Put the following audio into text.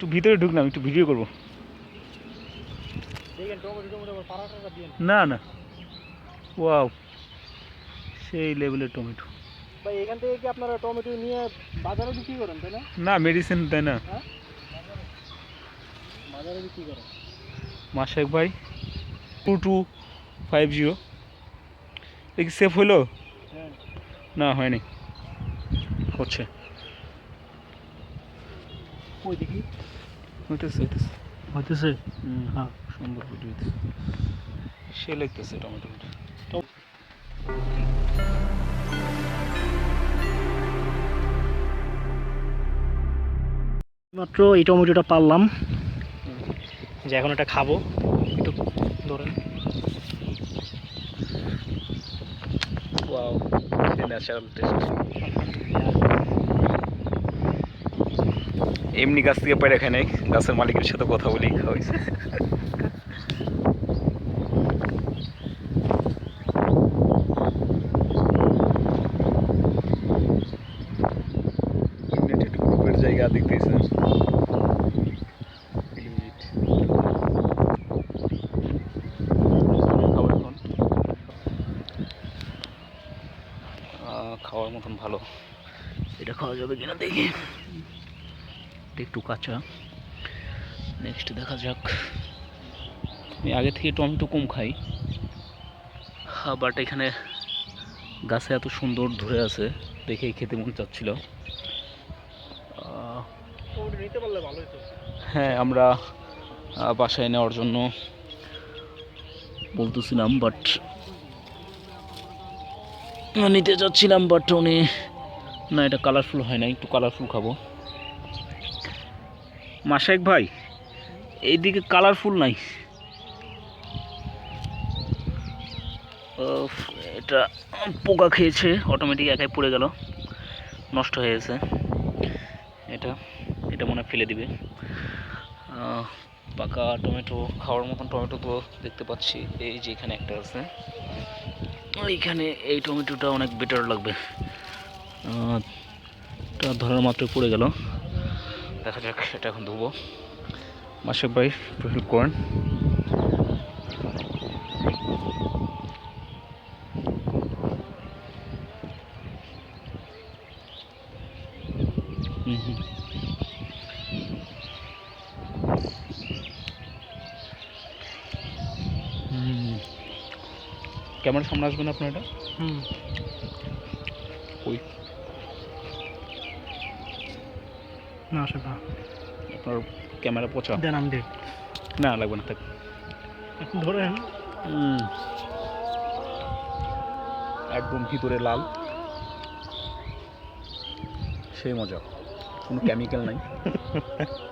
একটু ভিতরে ঢুকলাম একটু ভিডিও করব। না না। ওয়াও সেই লেভেলের টমেটো। ভাই এখান থেকে কি আপনারা টমেটো নিয়ে বাজারে বিক্রি করেন তাই না? না মেডিসিন দেয় না। হ্যাঁ? বাজারে বিক্রি করেন। মাসেক ভাই টু টু ফাইভ জিরো কি সেফ হলো না হয়নি। হচ্ছে। ওই দেখি হইতেছে। হইতেছে? হইতেছে হ্যাঁ। সুন্দর হইতেছে। সে লাগতেছে টমেটো মাত্র এই টমেটোটা পারলাম। যে এখন এটা খাব। একটু ধরেন। ওয়াও ন্যাচারাল টেস্ট এমনি গাছ থেকে পেরে নাই। গাছের মালিকের সাথে কথা বলি হয়েছে। জায়গা দেখতেছে। খাবার এখন খাওয়ার মতন ভালো। এটা খাওয়া যাবে কিনা দেখি। একটু কাঁচা। নেক্সট দেখা যাক। আমি আগে থেকে টমেটো কম খাই। বাট এখানে গাছে এত সুন্দর ধরে আছে, দেখেই খেতে মন চাচ্ছিল। হ্যাঁ আমরা বাসায় নেওয়ার জন্য বলতেছিলাম বাট নিতে চাচ্ছিলাম বাট উনি না, এটা কালারফুল হয় না একটু কালারফুল খাব। মাসাইক ভাই, এইদিকে কালারফুল নাই। এটা পোকা খেয়েছে অটোমেটিক একাই পড়ে গেল, নষ্ট হয়ে গেছে। এটা এটা মনে ফেলে দিবে। পাকা টমেটো, খাওয়ার মতন টমেটো তো দেখতে পাচ্ছি, এই যে এখানে একটা আছে। এইখানে এই টমেটোটা অনেক বেটার লাগবে। ধরার মাত্র পড়ে গেল। দেখা যাক সেটা এখন ধুবো। মাসেক ভাই হেল্প করেন ক্যামেরার সামনে আসবেন আপনার? এটা হুম। না সে না। আপনার ক্যামেরা পচা। দেন আমি দেখ না লাগবে না থাক। ধরেন। একদম ভিতরে লাল। সেই মজা কোনো কেমিক্যাল নাই।